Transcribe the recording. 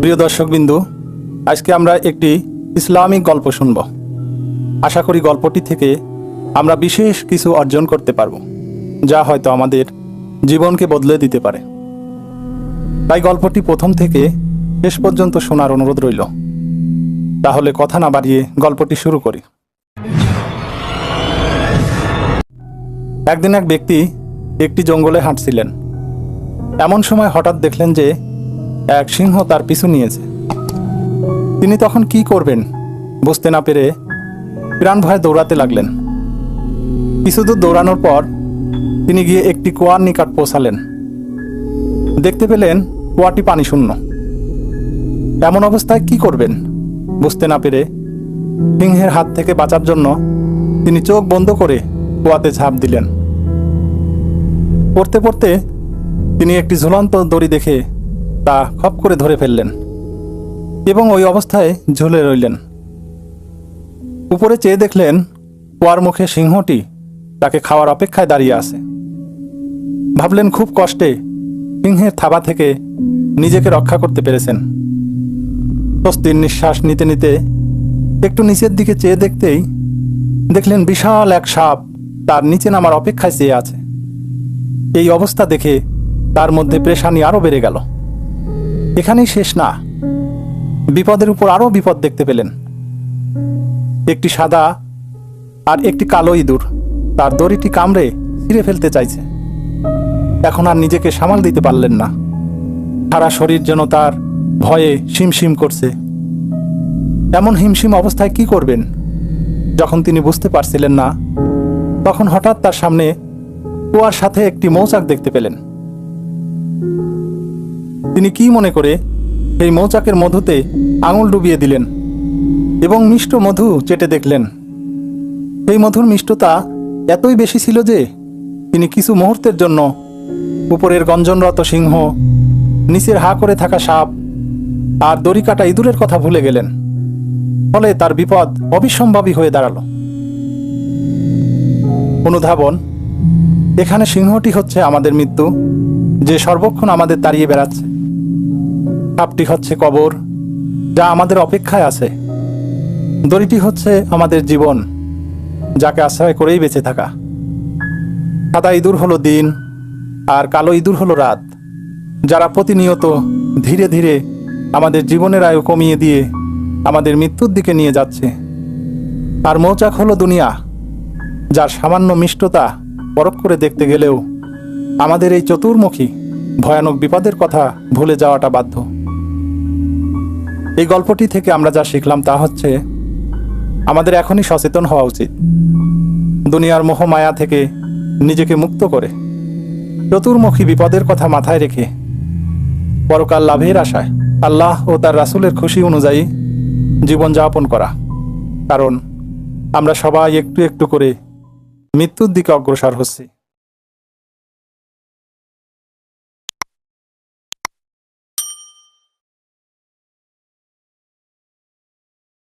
প্রিয় দর্শকবিন্দু, আজকে আমরা একটি ইসলামিক গল্প শুনব। আশা করি গল্পটি থেকে আমরা বিশেষ কিছু অর্জন করতে পারব, যা হয়তো আমাদের জীবনকে বদলে দিতে পারে। তাই গল্পটি প্রথম থেকে শেষ পর্যন্ত শোনার অনুরোধ রইল। তাহলে কথা না বাড়িয়ে গল্পটি শুরু করি। একদিন এক ব্যক্তি একটি জঙ্গলে হাঁটছিলেন। এমন সময় হঠাৎ দেখলেন যে এক সিংহ তার পিছু নিয়েছে। তিনি তখন কি করবেন বুঝতে না পেরে প্রাণ ভয়ে দৌড়াতে লাগলেন। কিছুদূর দৌড়ানোর পর তিনি গিয়ে একটি কুয়ার নিকট পৌঁছালেন। দেখতে পেলেন কুয়াটি পানি শূন্য এমন অবস্থায় কি করবেন বুঝতে না পেরে সিংহের হাত থেকে বাঁচার জন্য তিনি চোখ বন্ধ করে কুয়াতে ঝাঁপ দিলেন। পড়তে পড়তে তিনি একটি ঝুলন্ত দড়ি দেখে তা খপ করে ধরে ফেললেন এবং ওই অবস্থায় ঝুলে রইলেন। উপরে চেয়ে দেখলেন কুয়ার মুখে সিংহটি তাকে খাওয়ার অপেক্ষায় দাঁড়িয়ে আছে। ভাবলেন খুব কষ্টে সিংহের থাবা থেকে নিজেকে রক্ষা করতে পেরেছেন। স্বস্তির নিঃশ্বাস নিতে নিতে একটু নিচের দিকে চেয়ে দেখতেই দেখলেন বিশাল এক সাপ তার নিচে নামার অপেক্ষায় চেয়ে আছে। এই অবস্থা দেখে তার মধ্যে প্রেশানি আরও বেড়ে গেল। এখানেই শেষ না। বিপদের উপর আরও বিপদ দেখতে পেলেন। একটি সাদা আর একটি কালো ইঁদুর তার দড়িটি কামড়ে ছিঁড়ে ফেলতে চাইছে। এখন আর নিজেকে সামাল দিতে পারলেন না। সারা শরীর যেন তার ভয়ে শিমশিম করছে। এমন হিমশিম অবস্থায় কি করবেন? যখন তিনি বুঝতে পারছিলেন না, তখন হঠাৎ তার সামনে কুয়ার সাথে একটি মৌচাক দেখতে পেলেন। তিনি কি মনে করে সেই মৌচাকের মধুতে আঙুল ডুবিয়ে দিলেন এবং মিষ্ট মধু চেটে দেখলেন। সেই মধুর মিষ্টতা এতই বেশি ছিল যে তিনি কিছু মুহূর্তের জন্য উপরের গঞ্জনরত সিংহ, নিচের হা করে থাকা সাপ আর দড়ি কাটা ইঁদুরের কথা ভুলে গেলেন। ফলে তার বিপদ অবিসম্ভাবী হয়ে দাঁড়াল। অনুধাবন, এখানে সিংহটি হচ্ছে আমাদের মৃত্যু, যে সর্বক্ষণ আমাদের দাঁড়িয়ে বেড়াচ্ছে। সাপটি হচ্ছে কবর, যা আমাদের অপেক্ষায় আছে। দড়িটি হচ্ছে আমাদের জীবন, যাকে আশ্রয় করেই বেঁচে থাকা। সাদা ইঁদুর হলো দিন, আর কালো ইঁদুর হলো রাত, যারা প্রতিনিয়ত ধীরে ধীরে আমাদের জীবনের আয়ু কমিয়ে দিয়ে আমাদের মৃত্যুর দিকে নিয়ে যাচ্ছে। আর মৌচাক হলো দুনিয়া, যার সামান্য মিষ্টতা পরখ করে দেখতে গেলেও আমাদের এই চতুর্মুখী, ভয়ানক বিপদের কথা ভুলে যাওয়াটা বাধ্য। এই গল্পটি থেকে আমরা যা শিখলাম তা হচ্ছে, আমাদের এখনই সচেতন হওয়া উচিত। দুনিয়ার মোহমায়া থেকে নিজেকে মুক্ত করে, চতুর্মুখী বিপদের কথা মাথায় রেখে, পরকাল লাভের আশায় আল্লাহ ও তার রাসুলের খুশি অনুযায়ী জীবনযাপন করা। কারণ আমরা সবাই একটু একটু করে মৃত্যুর দিকে অগ্রসর হচ্ছি।